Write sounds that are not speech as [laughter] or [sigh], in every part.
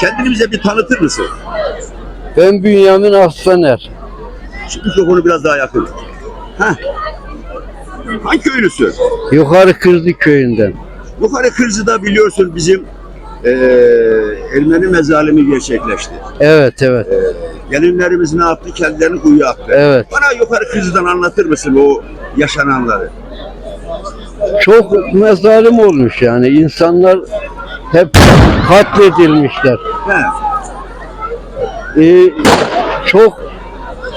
Kendini bize bir tanıtır mısın? Ben Bünyamin Aslaner. Şu mikrofonu biraz daha yakın. Heh. Hangi köylüsün? Yukarı Kırdı köyünden. Yukarı Kırcı'da biliyorsun bizim eee Ermeni mezalimi gerçekleşti. Evet evet. Gelinlerimiz ne yaptı? Kendilerini kuyuya attı. Evet. Bana yukarı Kırcı'dan anlatır mısın o yaşananları? Çok mezalim olmuş yani. İnsanlar hep katledilmişler. He. Ee, çok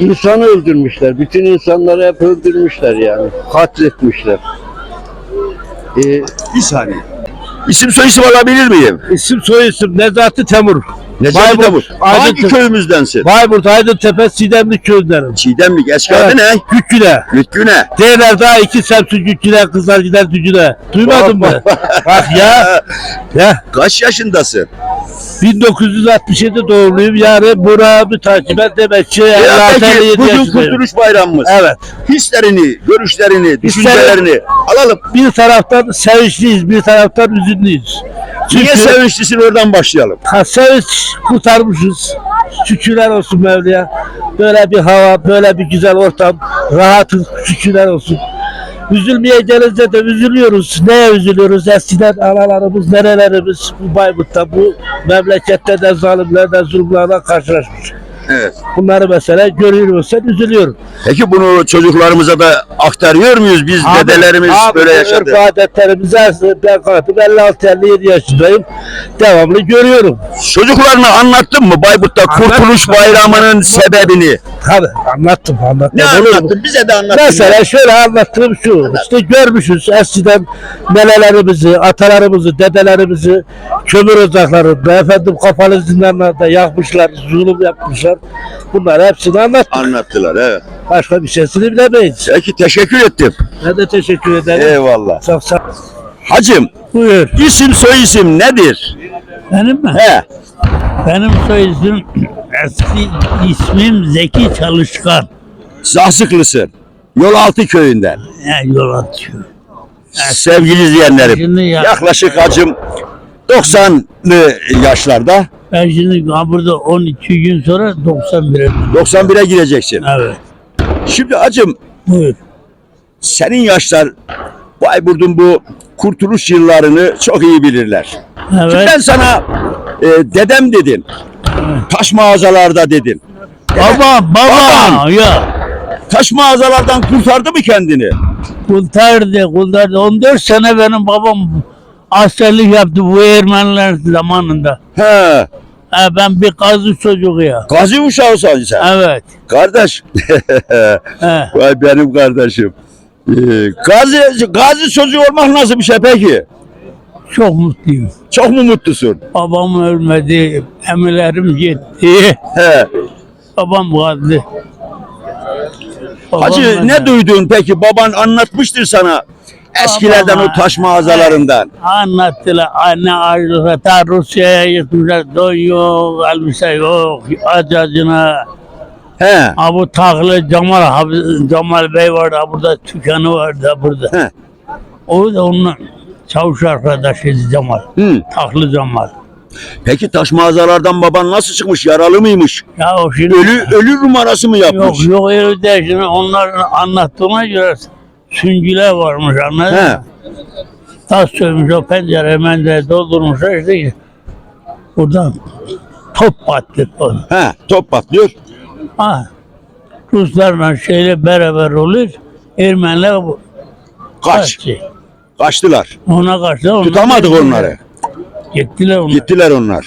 insanı öldürmüşler. Bütün insanları hep öldürmüşler yani. Katletmişler. Ee, Bir saniye. İsim soy isim alabilir miyim? İsim soy isim Nezati Temur. Necati Bayburt, Davut. Aydın Hangi Temur. köyümüzdensin? Bayburt Aydıntepe Sidemli köyündenim. Çiğdemlik. Eski adı ne? Güçlüle. Lütfüne. Değerler daha iki semtü Güçlüle kızlar gider dücüle. Duymadın mı? Bak ya. [laughs] Ya Kaç yaşındasın? 1967 doğumluyum. Yani Burak'ı takip et demek ki. Ya 56 peki 57 bugün yaşındayım. Kurtuluş Bayramımız. Evet. Hislerini, görüşlerini, düşüncelerini alalım. Bir taraftan sevinçliyiz, bir taraftan üzünlüyüz. Niye sevinçlisin oradan başlayalım. Ha, sevinç kurtarmışız. Şükürler olsun Mevla'ya. Böyle bir hava, böyle bir güzel ortam. Rahatız, şükürler olsun. Üzülmeye gelince de üzülüyoruz. Neye üzülüyoruz? Eskiden analarımız, nerelerimiz bu Bayburt'ta, bu memlekette de zalimlerden, zulümlerden karşılaşmış. Evet. Bunları mesela görüyoruz, sen üzülüyorum. Peki bunu çocuklarımıza da aktarıyor muyuz? Biz dedelerimiz abi, böyle yaşadı. Örf adetlerimize ben kalktım 56-57 yaşındayım. Devamlı görüyorum. Çocuklarına anlattın mı Bayburt'ta Anlattım. Kurtuluş Bayramı'nın sebebini? Tabii anlattım anlattım. Ne Olur mu? anlattın? Bize de anlattın. Mesela şöyle anlattığım şu, işte görmüşüz eskiden nenelerimizi, atalarımızı, dedelerimizi kömür ocaklarında, efendim kapalı zindanlarda yakmışlar, zulüm yapmışlar. Bunları hepsini anlattım. Anlattılar evet. Başka bir şeysini bilemeyiz. Peki teşekkür ettim. Ben de teşekkür ederim. Eyvallah. Çok sağ Hacım Buyur. isim soy isim nedir? Benim mi? He. Benim soy isim eski ismim Zeki Çalışkan. Zahsıklısın. Yol köyünden. Yani yol atıyor. Sevgili izleyenlerim. Şimdi ya- Yaklaşık hacım 90'lı yaşlarda Ben şimdi ha burada 12 gün sonra 91'e 91'e gireceksin. Evet. Şimdi hacım Buyur. senin yaşlar Bayburt'un bu kurtuluş yıllarını çok iyi bilirler. Şimdi Evet. ben sana e, dedem dedim. Taş mağazalarda dedim. Baba baba Babam. ya. Taş mağazalardan kurtardı mı kendini? Kurtardı kurtardı. 14 sene benim babam askerlik yaptı bu Ermeniler zamanında. He. Ha, ben bir kazı çocuğu ya. Gazi uşağı sen. Evet. Kardeş. [laughs] He. Vay benim kardeşim. Ee, gazi, gazi çocuğu olmak nasıl bir şey peki? Çok mutluyum. Çok mu mutlusun? Babam ölmedi. Emirlerim gitti. He. Babam. Babam Hacı kaldı. ne duydun peki? Baban anlatmıştır sana eskilerden Babam- o taş mağazalarından. Anlattılar. Anne ayrılsa ta Rusya'ya gitmişler. Don yok, elbise yok. Acacına. He. Abu Taklı Cemal, Hafiz- Cemal Bey vardı. ha Burada dükkanı vardı ha burada. He. O da onun çavuş arkadaşıydı Cemal. Hı. Taklı Cemal. Peki taş mağazalardan baban nasıl çıkmış? Yaralı mıymış? Ya o şimdi... Ölü ölü numarası mı Yok yapmış? yok değil. Şimdi onların anlattığına göre süngüler varmış anladın He. mı? Tas sövmüş o pencere mendere doldurmuşlar işte buradan top patladı. He. Top patlıyor. Ha. Ruslarla şeyle beraber olur. Ermeniler Kaç. kaçtı. Kaçtılar. Ona kaçtı. onlar Tutamadık gittiler. onları. Gittiler onlar. Gittiler onlar.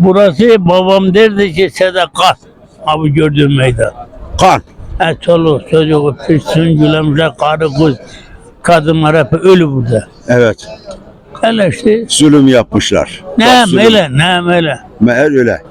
Burası babam derdi ki sadaka. Abi gördüğüm meydan. Kan. Ha, çoluk çocuk süngülemişler karı kız. Kadınlar hep ölü burada. Evet. Hele işte Zulüm yapmışlar. ne Bak, zulüm. mele ne mele. Meğer öyle.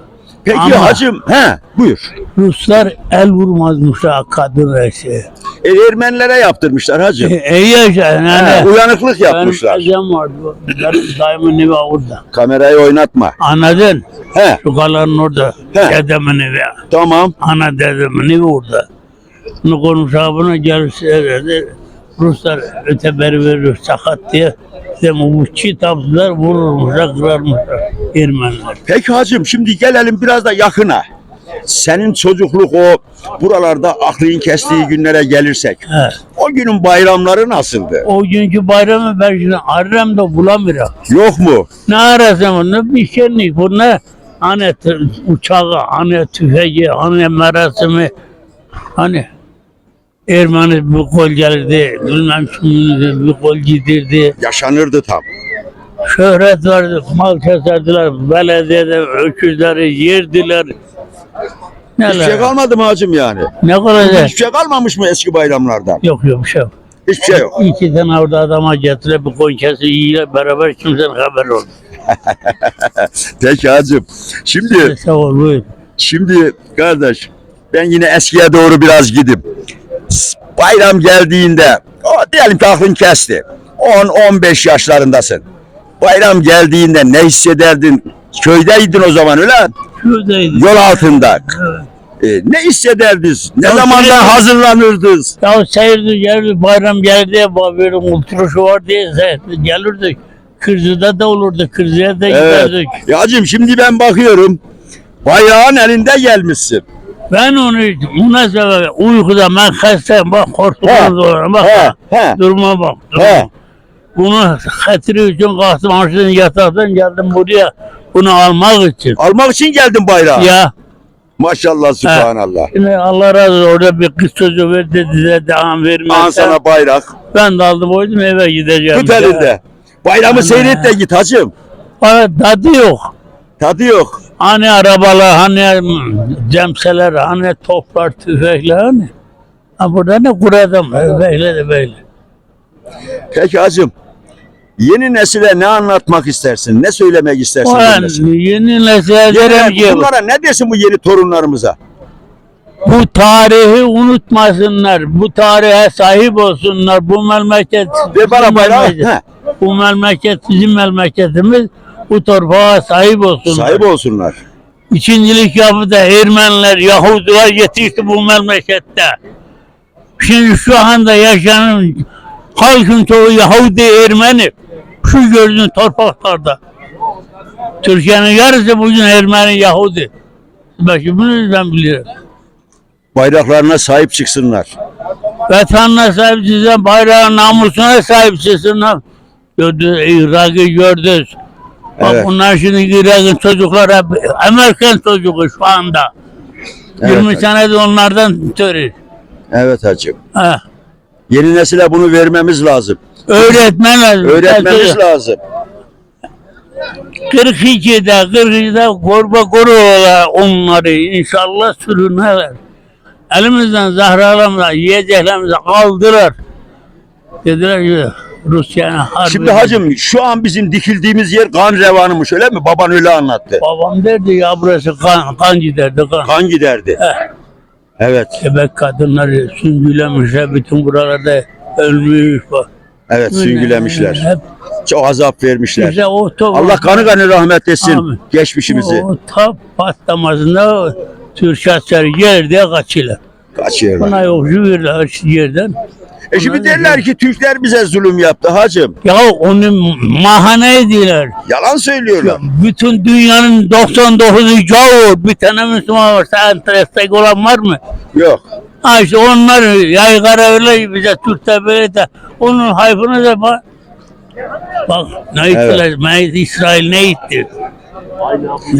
Peki Ama- hacım, he buyur. Ruslar el vurmazmışlar kadın reisi. E, Ermenilere yaptırmışlar hacım. E, iyi yaşa He, yani. uyanıklık Benim yapmışlar. teyzem vardı. Benim dayımın evi orada. Kamerayı oynatma. Anladın? He, Şu kalanın orada. He. Dedemin evi. tamam. Ana dedemin evi orada. Bunu konuşa buna gelirse dedi. Ruslar öteberi veriyor sakat diye. Bize bu kitaplar vururmuşlar, kırarmışlar Ermeniler. Peki hacım şimdi gelelim biraz da yakına. Senin çocukluk o buralarda aklın kestiği günlere gelirsek. He. O günün bayramları nasıldı? O günkü bayramı ben şimdi ararım da bulamıyorum. Yok mu? Ne arasam onu bir şenlik. Bunlar hani uçağı, hani tüfeği, hani merasimi, hani Ermeni bir kol gelirdi, bilmem şimdi bir kol gidirdi. Yaşanırdı tam. Şöhret vardı, mal keserdiler, belediyede öküzleri yerdiler. Hiçbir şey Neler? kalmadı mı hacım yani? Ne kadar? Hiçbir şey kalmamış mı eski bayramlardan? Yok yok bir şey yok. Hiçbir şey yok. İki tane orada adama getirip bir koyun kesi yiyle beraber kimsenin haberi oldu. [laughs] Peki hacım. Şimdi Sağ ol buyur. Şimdi kardeş ben yine eskiye doğru biraz gidip bayram geldiğinde o diyelim ki aklın kesti. 10-15 yaşlarındasın. Bayram geldiğinde ne hissederdin? Köydeydin o zaman öyle Şuradaydı. yol altında. E, ne hissederdiniz? Ne Ya zamandan şöyle- hazırlanırdınız? Ya seyirdi geldi bayram geldi böyle ultruşu var diye seyirdi gelirdik. Kırzıda da olurdu kırzıya da Evet. giderdik. Ya hacım şimdi ben bakıyorum. Bayrağın elinde gelmişsin. Ben onu buna sebep uykuda ben hastayım bak korktum doğru bak He, he. duruma bak duruma. He. Bunu hatırı için kalktım açtım yataktan geldim buraya bunu almak için. Almak için geldin bayrağı. Ya Maşallah subhanallah. şimdi Allah razı olsun orada bir kız çocuğu verdi size devam An vermezse sana bayrak. ben de aldım koydum eve gideceğim. Tut elinde. Bayramı Ana. seyret de git hacım. Bana tadı yok. Tadı yok. Hani arabalar, hani cemseler, hani toplar, tüfekler hani. Ha burada ne kuradım, böyle de böyle. Peki hacım. Yeni nesile ne anlatmak istersin? Ne söylemek istersin? Ben yeni nesile derim ki bunlara ne dersin bu yeni torunlarımıza? bu tarihi unutmasınlar, bu tarihe sahip olsunlar. Bu memleket Ver bana bayrağı. Bu memleket bizim memleketimiz. Bu torpağa sahip olsunlar. sahip olsunlar. İkincilik yapıp da Ermeniler, Yahudiler yetişti bu memlekette. Şimdi şu anda yaşanan halkın çoğu Yahudi, Ermeni. Şu gördüğün torpaklarda. Türkiye'nin yarısı bugün Ermeni, Yahudi. Belki bunu ben biliyorum. Bayraklarına sahip çıksınlar. Vatanına sahip çıksın, bayrağın namusuna sahip çıksınlar. Gördünüz, Irak'ı gördünüz. Bak Evet. bunlar şimdi Irak'ın çocukları hep Amerikan çocuğu şu anda. Evet, 20 hacım. senedir onlardan törür. Evet hacım. Ha. Yeni nesile bunu vermemiz lazım. Öğretmen lazım. Öğretmemiz lazım. 42'de 42'de korba koruyorlar onları inşallah sürünerler. Elimizden zahralarımızla yiyeceklerimizi aldılar. Dediler ki Rusya'nın harbi. Şimdi hacım şu an bizim dikildiğimiz yer kan revanımış öyle mi? Baban öyle anlattı. Babam derdi ya burası kan, kan giderdi kan. Kan giderdi. Heh. Evet. Bebek kadınları süngülemişler bütün buralarda ölmüş. bak. Evet süngülemişler. Hep Çok azap vermişler. bize o top. Allah kanı kanı rahmet etsin Amin. geçmişimizi. O top patlamasında Türk askeri yerde kaçıyorlar. Kaçıyorlar. Buna yokcu verirler şu yerden. E şimdi derler ki Türkler bize zulüm yaptı hacım. Ya onu mahane ediyorlar. Yalan söylüyorlar. Bütün dünyanın 99'u gavur. Bir tane Müslüman varsa enterestek olan var mı? Yok. Ha işte onlar yaygara öyle bize Türkler böyle de onun hayfını da bak. Bak ne ettiler? Evet. İsrail ne etti?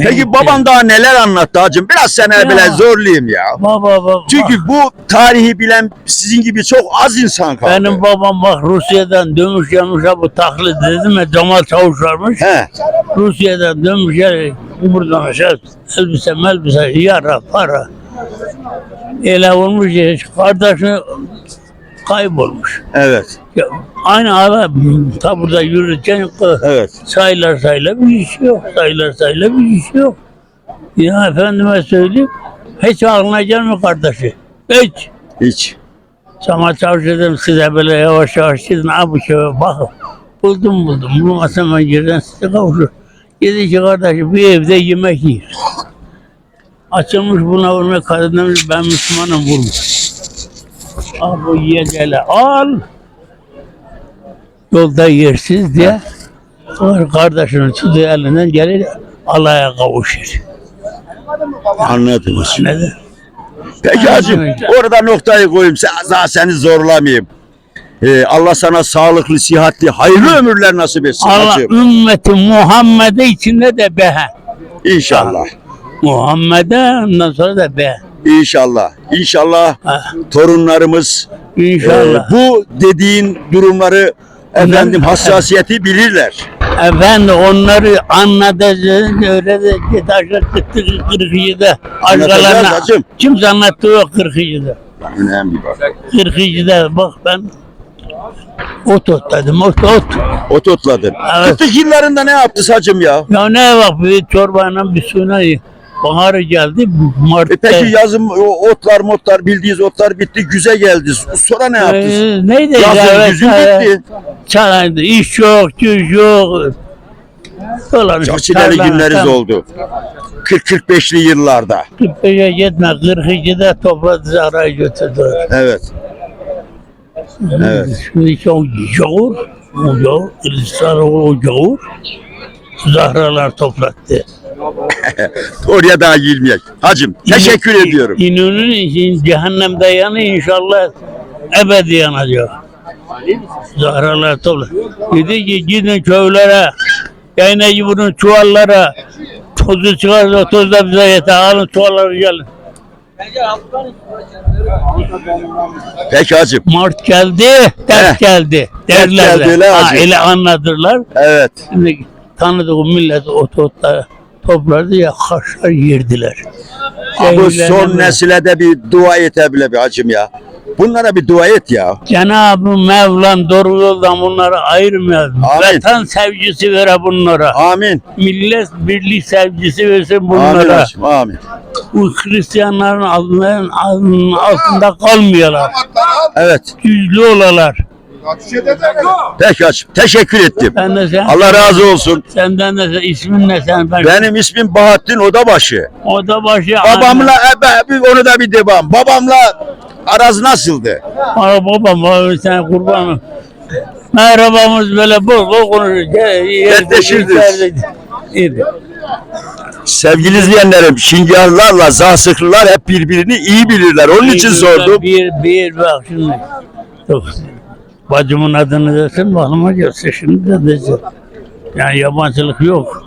Peki baban daha neler anlattı hacım? Biraz sana Ya. bile zorlayayım ya. Baba baba. Çünkü bu tarihi bilen sizin gibi çok az insan kaldı. Benim babam bak Rusya'dan dönmüş gelmiş bu taklit dedim ya Cemal Çavuş varmış. He. Rusya'dan dönmüş gel buradan aşağı elbise melbise yara para. Ele olmuş ya kardeşini kaybolmuş. Evet. Ya, aynı ara ta burada yürürken Evet. sayılar sayılar bir iş yok. Sayılar sayılar bir iş yok. Ya efendime söyleyeyim hiç aklına gelmiyor kardeşi. Hiç. Hiç. Sana çalışırdım size böyle yavaş yavaş gidin abi şey bakın. Buldum buldum. Bulmasam ben yerden size kavuşur. Dedi ki kardeşim bir evde yemek yiyor. Açılmış buna vurma kadın demiş ben Müslümanım vurmuş. Al bu yiyeceğiyle al. yolda yersiz diye o kardeşinin tutuğu elinden gelir Allah'a kavuşur. Anladım. Ne de? Peki hacım orada noktayı koyayım. Sen, daha seni zorlamayayım. Ee, Allah sana sağlıklı, sihatli, hayırlı ömürler nasip etsin Allah hacım. ümmeti Muhammed'e içinde de be. İnşallah. Muhammed'e ondan sonra da be. İnşallah. İnşallah Ha, torunlarımız e, İnşallah. bu dediğin durumları efendim hassasiyeti bilirler. Efendi onları anlatacağız Kırkıcı'da. Anlatacağız Aşkalarına hacım. kimse anlattı o Kırkıcı'da. Önemli bak. Kırkıcı'da bak ben ot otladım ot ot. Ot otladın. Evet. Kıtlık yıllarında ne yaptı hacım ya? Ya ne bak bir çorbayla bir suyuna baharı geldi Mart'ta. E peki yazın o otlar motlar bildiğiniz otlar bitti güze geldi. Sonra ne yaptı? Ee, neydi? Yazın Evet, güzün evet. bitti. Çalardı. İş yok, güç yok. Tarlana günleriz tam oldu. 40-45'li yıllarda. 45'e gitme, 42'de topladı zarayı götürdü. Evet. Evet. Şimdi çok yoğur, o Kılıçdaroğlu o yoğur, zahralar toplattı. [laughs] Oraya daha girmeyek. Hacım teşekkür İn- ediyorum. İnönü'nün için cehennemde yanı inşallah ebedi yanacak. Zahralar topla. Dedi ki gidin köylere, yayınlayıcı bunun çuvallara, tozu çıkarsa toz da bize yeter. Alın çuvalları gelin. Peki hacım. Mart geldi, dert Heh. geldi. Dert Derler. geldi, Ha, öyle anladırlar. Evet. Şimdi tanıdığı millet ot otla topladı ya kaşlar yerdiler. Şehirlerine son nesile de bir dua et bile bir hacım ya. Bunlara bir dua et ya. Cenab-ı Mevlam doğru yoldan bunları ayırmıyor. Amin. Vatan sevgisi vere bunlara. Amin. Millet birlik sevgisi versin Amin bunlara. hacım. Amin. Bu Hristiyanların altının altında kalmıyorlar. Evet. Yüzlü olalar. Peki hacım. Teşekkür ettim. Ben de sen, Allah razı olsun. senden de sen, ismin ne sen? Ben, Benim ismim Bahattin Odabaşı. o da başı Babamla e, be- bir- onu da bir devam. Babamla araz nasıldı? Bana babam abi sen kurbanım. Merhabamız böyle bol bol konuşuyor. Dertleşirdiniz. İyi. Sevgili izleyenlerim, Şingiarlarla Zasıklılar hep birbirini iyi bilirler. Onun için sordum. Bir, bir bak şimdi. Bacımın adını desin, bakıma gelsin şimdi de desin. Yani yabancılık yok.